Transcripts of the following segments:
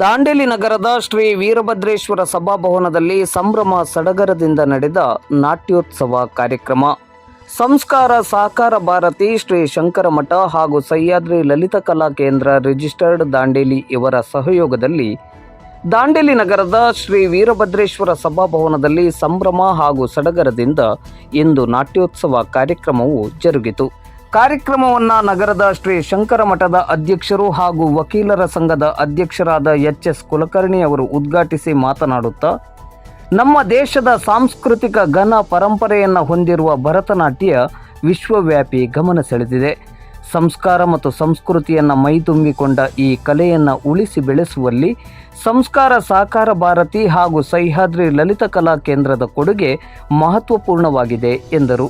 ದಾಂಡೇಲಿ ನಗರದ ಶ್ರೀ ವೀರಭದ್ರೇಶ್ವರ ಸಭಾಭವನದಲ್ಲಿ ಸಂಭ್ರಮ ಸಡಗರದಿಂದ ನಡೆದ ನಾಟ್ಯೋತ್ಸವ ಕಾರ್ಯಕ್ರಮ. ಸಂಸ್ಕಾರ ಸಹಕಾರ ಭಾರತಿ ಶ್ರೀ ಶಂಕರ ಮಠ ಹಾಗೂ ಸಹ್ಯಾದ್ರಿ ಲಲಿತ ಕಲಾ ಕೇಂದ್ರ ರಿಜಿಸ್ಟರ್ಡ್ ದಾಂಡೇಲಿ ಇವರ ಸಹಯೋಗದಲ್ಲಿ ದಾಂಡೇಲಿ ನಗರದ ಶ್ರೀ ವೀರಭದ್ರೇಶ್ವರ ಸಭಾಭವನದಲ್ಲಿ ಸಂಭ್ರಮ ಹಾಗೂ ಸಡಗರದಿಂದ ಇಂದು ನಾಟ್ಯೋತ್ಸವ ಕಾರ್ಯಕ್ರಮವು ಜರುಗಿತು. ಕಾರ್ಯಕ್ರಮವನ್ನು ನಗರದ ಶ್ರೀ ಶಂಕರ ಮಠದ ಅಧ್ಯಕ್ಷರು ಹಾಗೂ ವಕೀಲರ ಸಂಘದ ಅಧ್ಯಕ್ಷರಾದ ಎಚ್ ಎಸ್ ಕುಲಕರ್ಣಿ ಅವರು ಉದ್ಘಾಟಿಸಿ ಮಾತನಾಡುತ್ತಾ, ನಮ್ಮ ದೇಶದ ಸಾಂಸ್ಕೃತಿಕ ಘನ ಪರಂಪರೆಯನ್ನು ಹೊಂದಿರುವ ಭರತನಾಟ್ಯ ವಿಶ್ವವ್ಯಾಪಿ ಗಮನ ಸೆಳೆದಿದೆ. ಸಂಸ್ಕಾರ ಮತ್ತು ಸಂಸ್ಕೃತಿಯನ್ನು ಮೈತುಂಬಿಕೊಂಡ ಈ ಕಲೆಯನ್ನು ಉಳಿಸಿ ಬೆಳೆಸುವಲ್ಲಿ ಸಂಸ್ಕಾರ ಸಾಕಾರ ಭಾರತಿ ಹಾಗೂ ಸಹ್ಯಾದ್ರಿ ಲಲಿತ ಕಲಾ ಕೇಂದ್ರದ ಕೊಡುಗೆ ಮಹತ್ವಪೂರ್ಣವಾಗಿದೆ ಎಂದರು.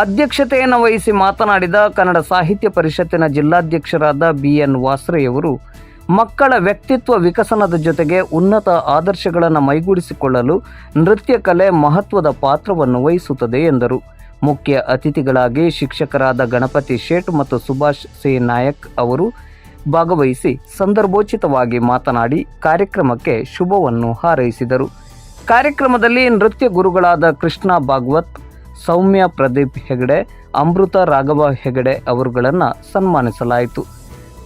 ಅಧ್ಯಕ್ಷತೆಯನ್ನು ವಹಿಸಿ ಮಾತನಾಡಿದ ಕನ್ನಡ ಸಾಹಿತ್ಯ ಪರಿಷತ್ತಿನ ಜಿಲ್ಲಾಧ್ಯಕ್ಷರಾದ ಬಿ ಎನ್ ವಾಸ್ರೆಯವರು, ಮಕ್ಕಳ ವ್ಯಕ್ತಿತ್ವ ವಿಕಸನದ ಜೊತೆಗೆ ಉನ್ನತ ಆದರ್ಶಗಳನ್ನು ಮೈಗೂಡಿಸಿಕೊಳ್ಳಲು ನೃತ್ಯ ಕಲೆ ಮಹತ್ವದ ಪಾತ್ರವನ್ನು ವಹಿಸುತ್ತದೆ ಎಂದರು. ಮುಖ್ಯ ಅತಿಥಿಗಳಾಗಿ ಶಿಕ್ಷಕರಾದ ಗಣಪತಿ ಶೇಟ್ ಮತ್ತು ಸುಭಾಷ್ ಸಿ ನಾಯಕ್ ಅವರು ಭಾಗವಹಿಸಿ ಸಂದರ್ಭೋಚಿತವಾಗಿ ಮಾತನಾಡಿ ಕಾರ್ಯಕ್ರಮಕ್ಕೆ ಶುಭವನ್ನು ಹಾರೈಸಿದರು. ಕಾರ್ಯಕ್ರಮದಲ್ಲಿ ನೃತ್ಯ ಗುರುಗಳಾದ ಕೃಷ್ಣ ಭಾಗವತ್ ಸೌಮ್ಯ ಪ್ರದೀಪ್ ಹೆಗಡೆ, ಅಮೃತ ರಾಘವ ಹೆಗಡೆ ಅವರುಗಳನ್ನು ಸನ್ಮಾನಿಸಲಾಯಿತು.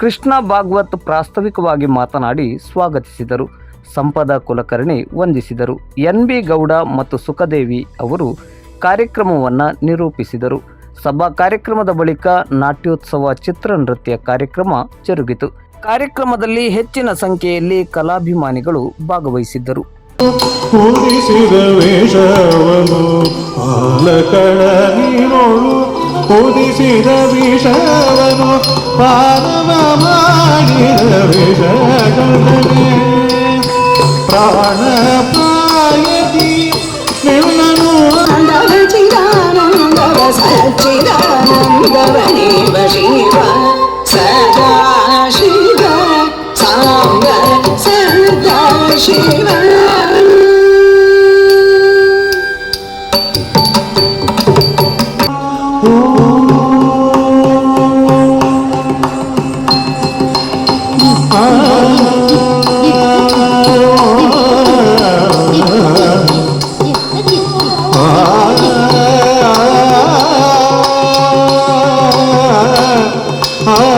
ಕೃಷ್ಣ ಭಾಗವತ್ ಪ್ರಾಸ್ತಾವಿಕವಾಗಿ ಮಾತನಾಡಿ ಸ್ವಾಗತಿಸಿದರು. ಸಂಪದ ಕುಲಕರ್ಣಿ ವಂದಿಸಿದರು. ಎನ್ ಬಿ ಗೌಡ ಮತ್ತು ಸುಖದೇವಿ ಅವರು ಕಾರ್ಯಕ್ರಮವನ್ನು ನಿರೂಪಿಸಿದರು. ಸಭಾ ಕಾರ್ಯಕ್ರಮದ ಬಳಿಕ ನಾಟ್ಯೋತ್ಸವ ಚಿತ್ರ ನೃತ್ಯ ಕಾರ್ಯಕ್ರಮ ಜರುಗಿತು. ಕಾರ್ಯಕ್ರಮದಲ್ಲಿ ಹೆಚ್ಚಿನ ಸಂಖ್ಯೆಯಲ್ಲಿ ಕಲಾಭಿಮಾನಿಗಳು ಭಾಗವಹಿಸಿದ್ದರು. ಉಡಿಸಿದ ವೇಷವನು ಪಾಲಕಳ ನೀನೋಳು ಉದಿಸಿದ ವಿಷವನು ಪಾಲನ ಮಾಡಿದ ವಿಷಗಳನೆ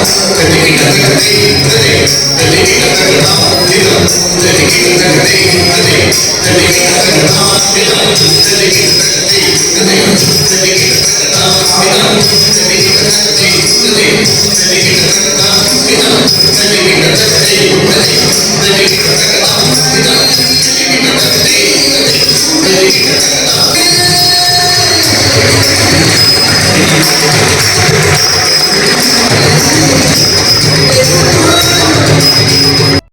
dance, dedicated to the day, the date, dedicated to the now, the dance, dedicated to the day, the date, dedicated to the now, the dance, dedicated to the date, the date, dedicated to the now, the dance, dedicated to the date, the date, dedicated to the now, the dance, dedicated to the day, the date, dedicated to the now, the dance, dedicated to the day, the date, dedicated to the now.